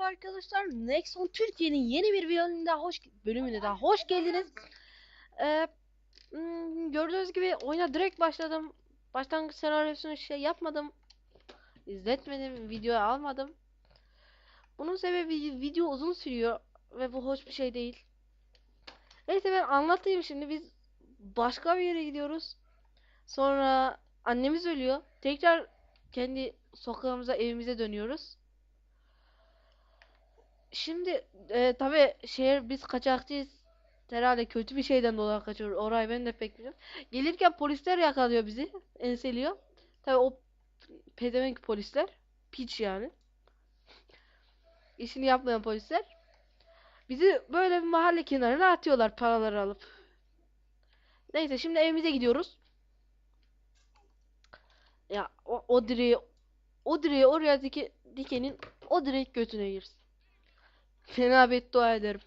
Merhaba arkadaşlar. Nexon Türkiye'nin yeni bir bölümüne hoş bölümüne daha hoş geldiniz. Ee, hmm, gördüğünüz gibi oyuna direkt başladım. Başlangıç senaryosunu şey yapmadım. İzletmedim, videoya almadım. Bunun sebebi video uzun sürüyor ve bu hoş bir şey değil. Neyse ben anlatayım şimdi. Biz başka bir yere gidiyoruz. Sonra annemiz ölüyor. Tekrar kendi sokağımıza, evimize dönüyoruz. Şimdi e, tabii şehir biz kaçakçıyız. Herhalde kötü bir şeyden dolayı kaçıyoruz. Orayı ben de pek bilmiyorum. Gelirken polisler yakalıyor bizi. Enseliyor. Tabii o pezevenk polisler. Piç yani. İşini yapmayan polisler. Bizi böyle bir mahalle kenarına atıyorlar paraları alıp. Neyse şimdi evimize gidiyoruz. Ya o, o direği o direği oraya dike, dikenin o direk götüne girsin. Fena beddua ederim.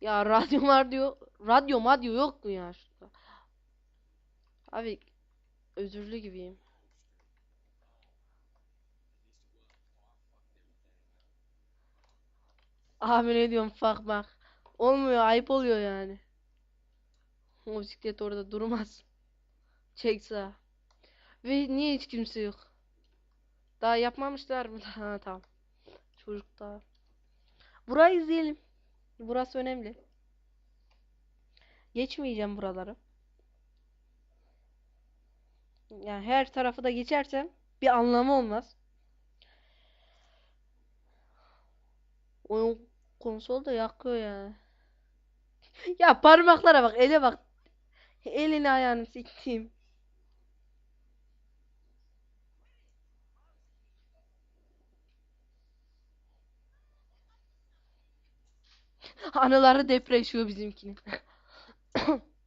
Ya radyo var diyor. Radyo madyo yok mu ya şurada? Abi özürlü gibiyim. Abi ne diyorum fuck bak. Olmuyor ayıp oluyor yani. O bisiklet orada durmaz. Çek sağa. Ve niye hiç kimse yok? Daha yapmamışlar mı? Ha tamam. Çocuk daha. Burayı izleyelim. Burası önemli. Geçmeyeceğim buraları. Yani her tarafı da geçersem bir anlamı olmaz. Oyun konsol da yakıyor ya. Ya parmaklara bak, ele bak. Elini ayağını siktiğim. Anıları depreşiyor bizimkinin.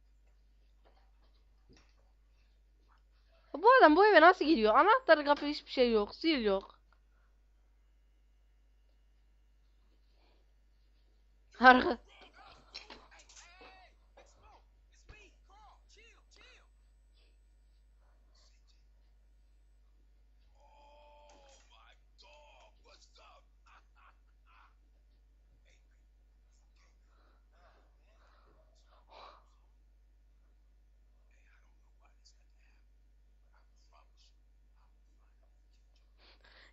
Bu adam bu eve nasıl giriyor? Anahtarı kapı hiçbir şey yok. Sil yok. Arka.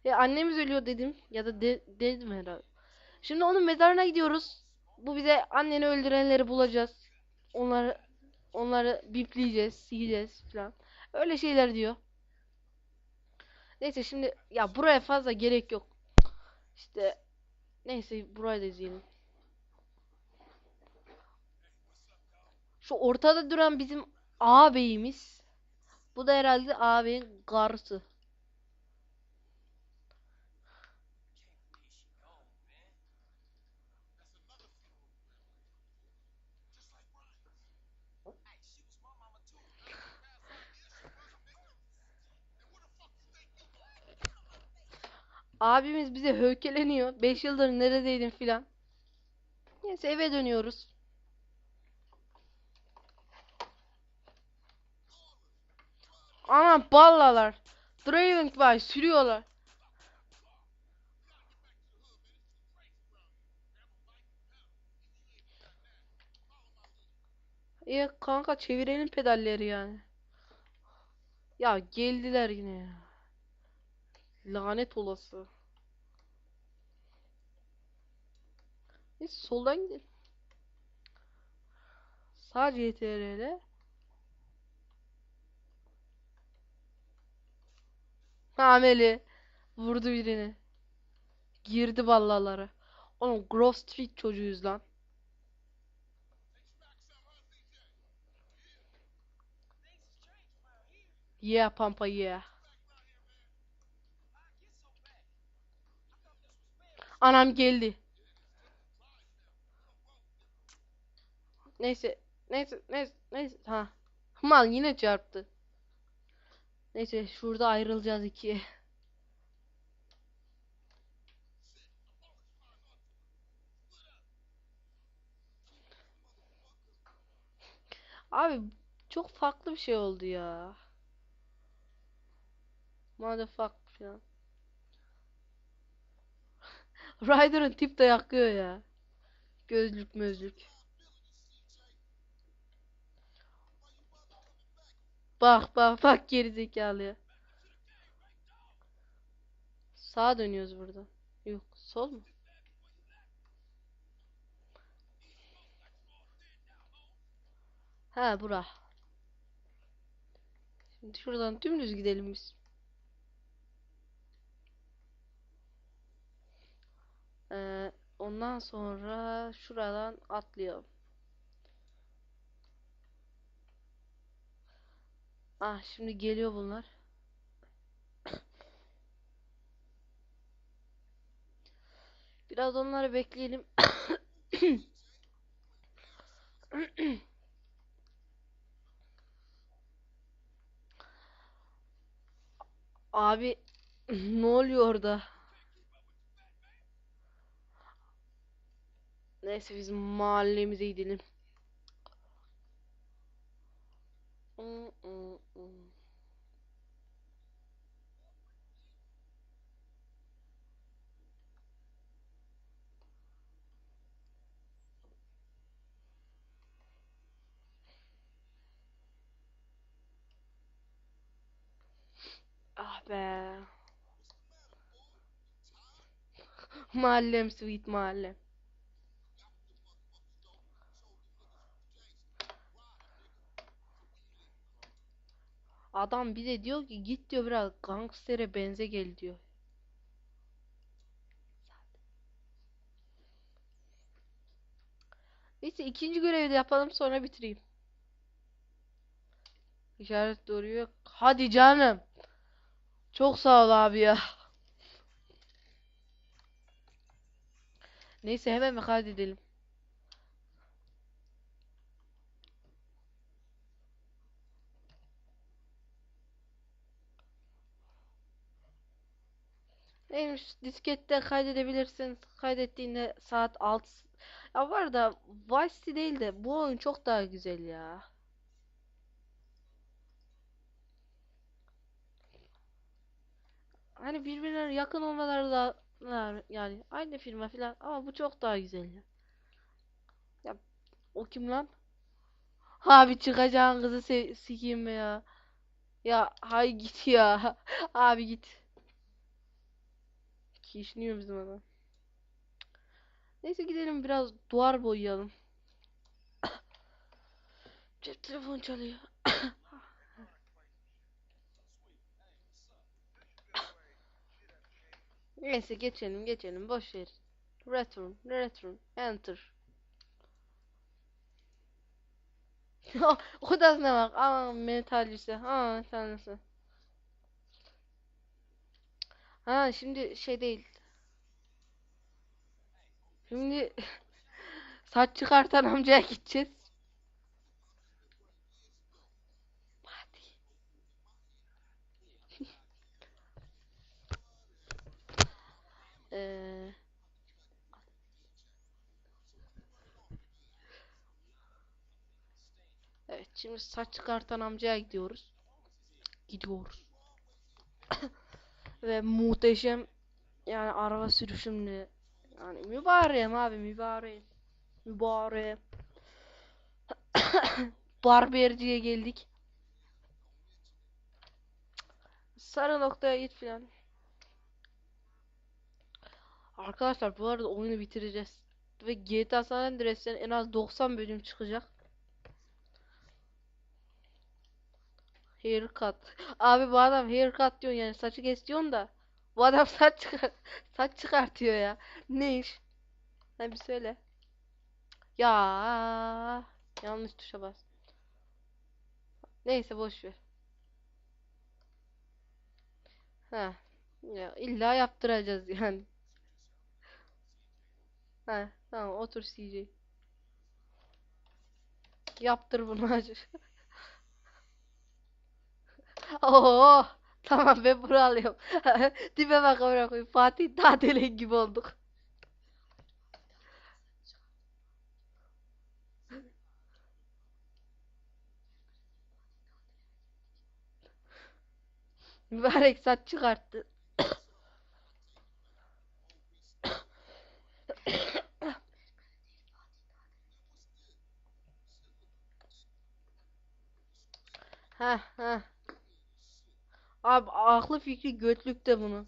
Ya annemiz ölüyor dedim ya da de dedim herhalde. Şimdi onun mezarına gidiyoruz. Bu bize anneni öldürenleri bulacağız. Onları onları bipleyeceğiz, sileceğiz falan. Öyle şeyler diyor. Neyse şimdi ya buraya fazla gerek yok. İşte neyse burayı da izleyelim. Şu ortada duran bizim ağabeyimiz. Bu da herhalde ağabeyin karısı. Abimiz bize hövkeleniyor. 5 yıldır neredeydin filan. Neyse eve dönüyoruz. Ana ballalar. Driving by sürüyorlar. İyi kanka çevirelim pedalleri yani. Ya geldiler yine ya. Lanet olası. Biz soldan gidelim. Sağ CTRL. Ameli vurdu birini. Girdi vallaları. Oğlum Grove Street çocuğuyuz lan. Yeah pampa yeah. Anam geldi. Neyse, neyse, neyse, neyse. Ha. Mal yine çarptı. Neyse, şurada ayrılacağız ikiye. Abi çok farklı bir şey oldu ya. Motherfuck falan. Ryder'ın tip de yakıyor ya. Gözlük mözlük. Bak bak bak gerizekalıya. Sağa dönüyoruz burada. Yok sol mu? Ha bura. Şimdi şuradan dümdüz gidelim biz. Ee, ondan sonra şuradan atlayalım. Ah şimdi geliyor bunlar. Biraz onları bekleyelim. Abi ne oluyor orada? Neyse biz mahallemize gidelim. Ah be. Mahallem sweet mahallem. Adam bize diyor ki git diyor biraz gangstere benze gel diyor. Neyse ikinci görevi de yapalım sonra bitireyim. İşaret doğruyor. Hadi canım. Çok sağ ol abi ya. Neyse hemen mi kaydedelim. Neymiş diskette kaydedebilirsin. Kaydettiğinde saat 6. Ya var da Vice City değil de bu oyun çok daha güzel ya. Hani birbirine yakın olmaları da yani aynı firma falan ama bu çok daha güzel ya. Ya o kim lan? Abi çıkacağın kızı sikeyim ya? Ya hay git ya. Abi git. Kişniyor bizim adam. Neyse gidelim biraz duvar boyayalım. Cep telefon çalıyor. Neyse geçelim geçelim boş ver. Return, return, enter. Odasına bak. Aa metalcisi. Ha tanrısı. Ha şimdi şey değil. Şimdi saç çıkartan amcaya gideceğiz. Ee, evet şimdi saç çıkartan amcaya gidiyoruz. Gidiyoruz. Ve muhteşem yani araba sürüşümlü yani mübareğim abi mübareğim. Mübareğim. Barberciye geldik. Sarı noktaya git filan. Arkadaşlar bu arada oyunu bitireceğiz. Ve GTA San Andreas'ten en az 90 bölüm çıkacak. Haircut. Abi bu adam haircut diyor yani saçı kes da. Bu adam saç çıkar saç çıkartıyor ya. Ne iş? Sen bir söyle. Ya yanlış tuşa bas. Neyse boş ver. Ha. Ya illa yaptıracağız yani. Ha, tamam otur CJ. Yaptır bunu hacı. Oo, tamam ben bunu alıyorum. Tipe bak amına koyayım. Fatih Tadelen gibi olduk. Mübarek saç çıkarttı. Ha ha. Abi aklı fikri götlükte bunun.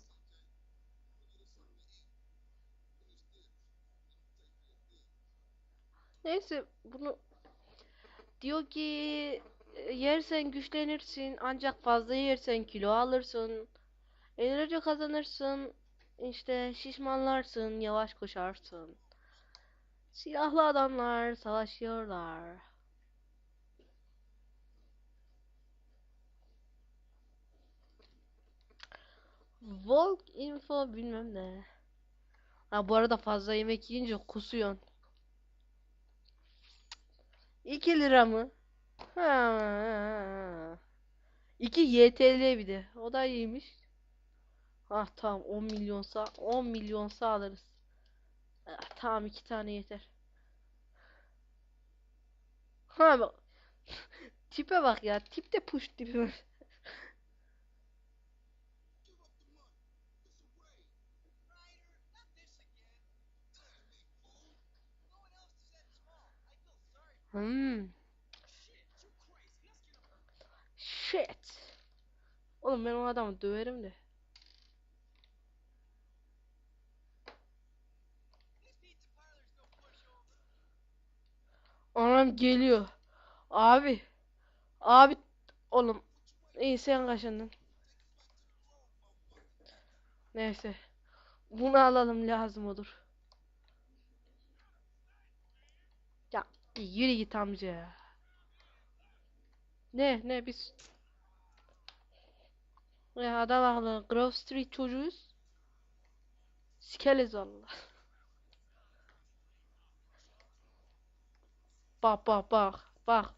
Neyse bunu diyor ki e, yersen güçlenirsin ancak fazla yersen kilo alırsın. Enerji kazanırsın. işte şişmanlarsın, yavaş koşarsın. Silahlı adamlar savaşıyorlar. Volk info bilmem ne. Ha bu arada fazla yemek yiyince kusuyorsun. 2 lira mı? Ha. 2 YTL bir de. O da iyiymiş. Ah tamam 10 milyonsa 10 milyonsa alırız. Ah, tamam iki tane yeter. Ha bak. Tipe bak ya. Tip de push tipi. Hmm. Shit. Oğlum ben o adamı döverim de. Anam geliyor. Abi. Abi. Oğlum. İyi sen kaşındın. Neyse. Bunu alalım lazım olur. Ya bir yürü git amca. Ne ne biz ya adam akıllı Grove Street çocuğuyuz. Sikeriz valla. Bak bak bak bak.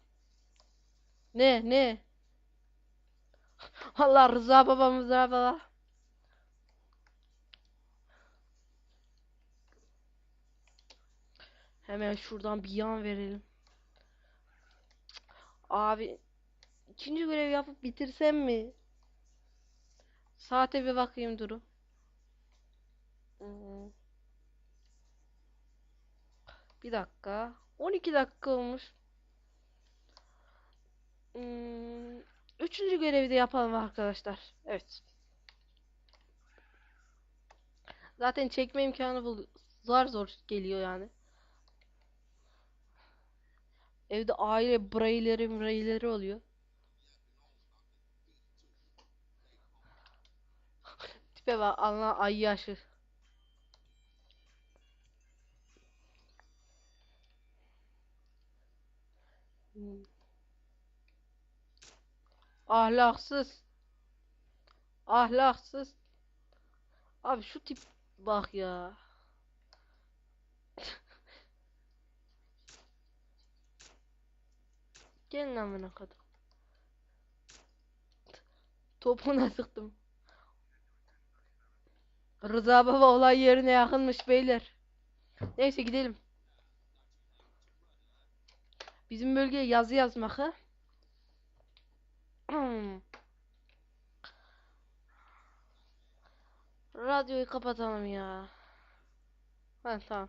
Ne ne? Allah Rıza babam Rıza Hemen şuradan bir yan verelim. Abi ikinci görev yapıp bitirsem mi? Saate bir bakayım durum. Hmm. Bir dakika. 12 dakika olmuş. Hmm. Üçüncü görevi de yapalım arkadaşlar. Evet. Zaten çekme imkanı bul zar zor geliyor yani. Evde aile bireyleri bireyleri oluyor. Tipe bak Allah ay yaşı. Ahlaksız. Ahlaksız. Abi şu tip bak ya. Gelin amına kadar. Topuna sıktım. Rıza baba olay yerine yakınmış beyler. Neyse gidelim. Bizim bölgeye yazı yazmak ha. Radyoyu kapatalım ya. Ha tamam.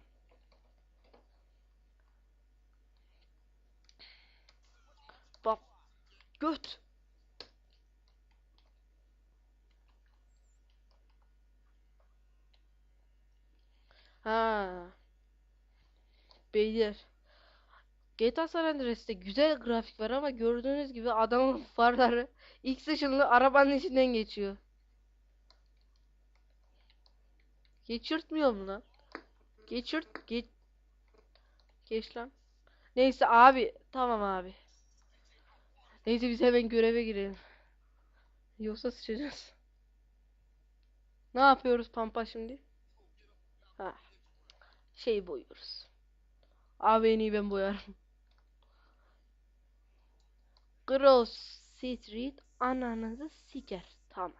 Bak göt. Ha. Beyler. GTA San Andreas'te güzel grafik var ama gördüğünüz gibi adamın farları X ışınlı arabanın içinden geçiyor. Geçirtmiyor mu lan? Geçirt geç geç lan. Neyse abi tamam abi. Neyse biz hemen göreve girelim. Yoksa sıçacağız. Ne yapıyoruz pampa şimdi? Ha. Şey boyuyoruz. İyi ben boyarım. Grove Street ananızı siker. Tamam.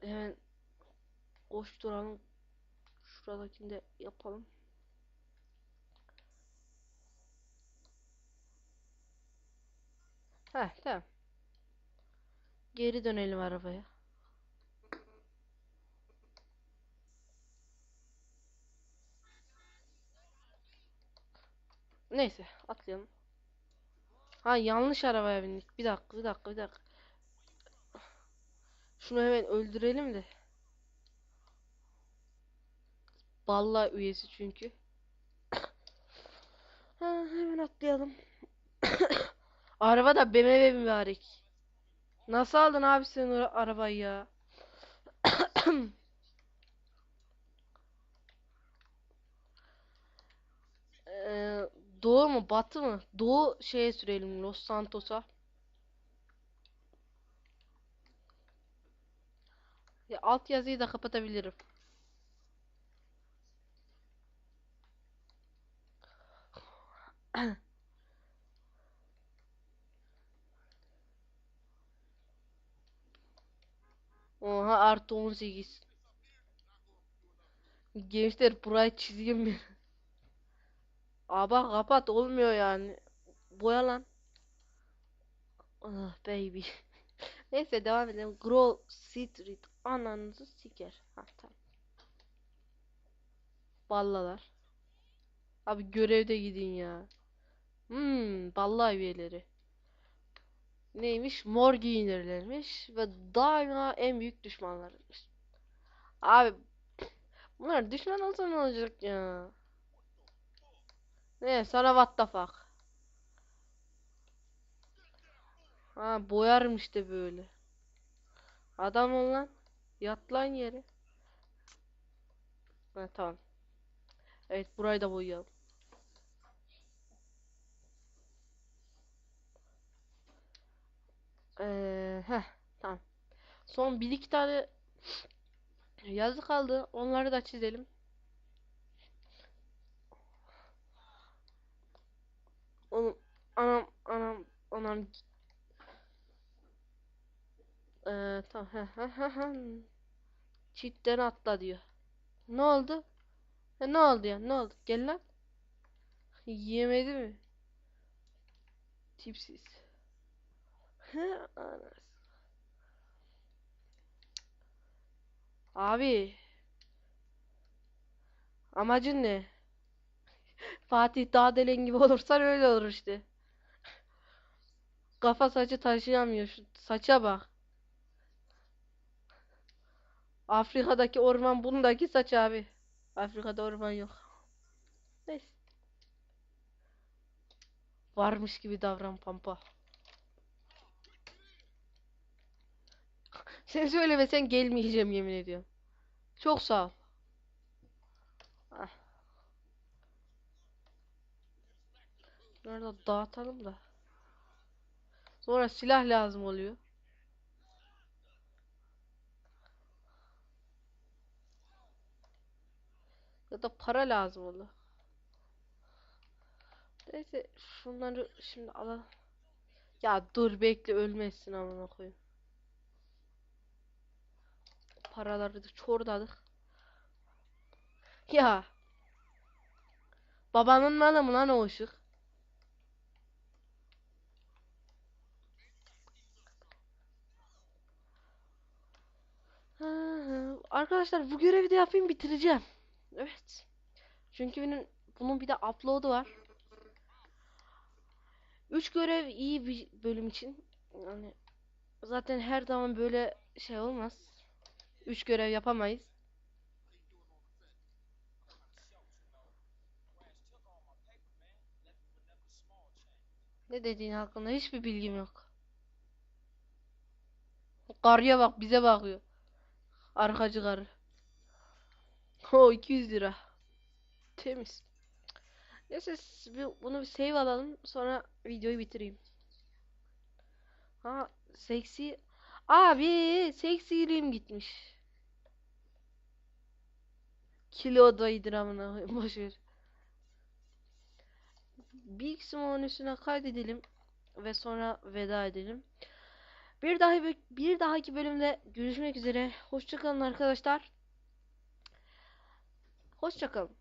Hemen koşturalım. Şuradakini de yapalım. Heh tamam. Geri dönelim arabaya. Neyse atlayalım. Ha yanlış arabaya bindik. Bir dakika bir dakika bir dakika. Şunu hemen öldürelim de. Vallahi üyesi çünkü. Ha, hemen atlayalım. Araba da BMW mübarek. Nasıl aldın abi sen arabayı ya? Ee, doğu mu batı mı? Doğu şeye sürelim Los Santos'a. Ya alt yazıyı da kapatabilirim. Oha artı 18. Gençler burayı çizeyim mi? Aba kapat olmuyor yani. Boya lan. Ah baby. Neyse devam edelim. Grove Street ananızı siker. Ha tamam. Ballalar. Abi görevde gidin ya. Hmm, balla üyeleri. Neymiş? Mor giyinirlermiş ve daima en büyük düşmanlarıymış. Abi bunlar düşman olsa ne olacak ya? Ne sana what the fuck? Ha boyarım işte böyle. Adam ol lan. Yat lan yere. Ha tamam. Evet burayı da boyayalım. Ee, heh, tamam. Son bir iki tane yazı kaldı. Onları da çizelim. Oğlum anam anam anam ee, tamam heh, heh, heh, heh. Çitten atla diyor. Ne oldu? E, ne oldu ya? Ne oldu? Gel lan. Yemedi mi? Tipsiz. Abi. Amacın ne? Fatih Dağdelen gibi olursan öyle olur işte. Kafa saçı taşıyamıyor. Şu saça bak. Afrika'daki orman bundaki saç abi. Afrika'da orman yok. Neyse. Varmış gibi davran pampa. Sen söylemesen gelmeyeceğim yemin ediyorum. Çok sağ ol. Ah. Dağıtalım da. Sonra silah lazım oluyor. Ya da para lazım oluyor. Neyse şunları şimdi alalım. Ya dur bekle ölmezsin amına koyayım. Paraları da çordadık. Ya. Babanın malı mı lan o ışık? Arkadaşlar bu görevi de yapayım bitireceğim. Evet. Çünkü bunun, bunun bir de upload'u var. 3 görev iyi bir bölüm için. Yani zaten her zaman böyle şey olmaz. 3 görev yapamayız. Ne dediğin hakkında hiçbir bilgim yok. Karıya bak bize bakıyor. Arkacı karı. O 200 lira. Temiz. Neyse bunu bir save alalım. Sonra videoyu bitireyim. Ha seksi. Abi seksiliğim gitmiş. Kilodaydır amına koyayım boş ver. Big Smoke'un üstüne kaydedelim ve sonra veda edelim. Bir daha bir dahaki bölümde görüşmek üzere. Hoşça kalın arkadaşlar. Hoşça kalın.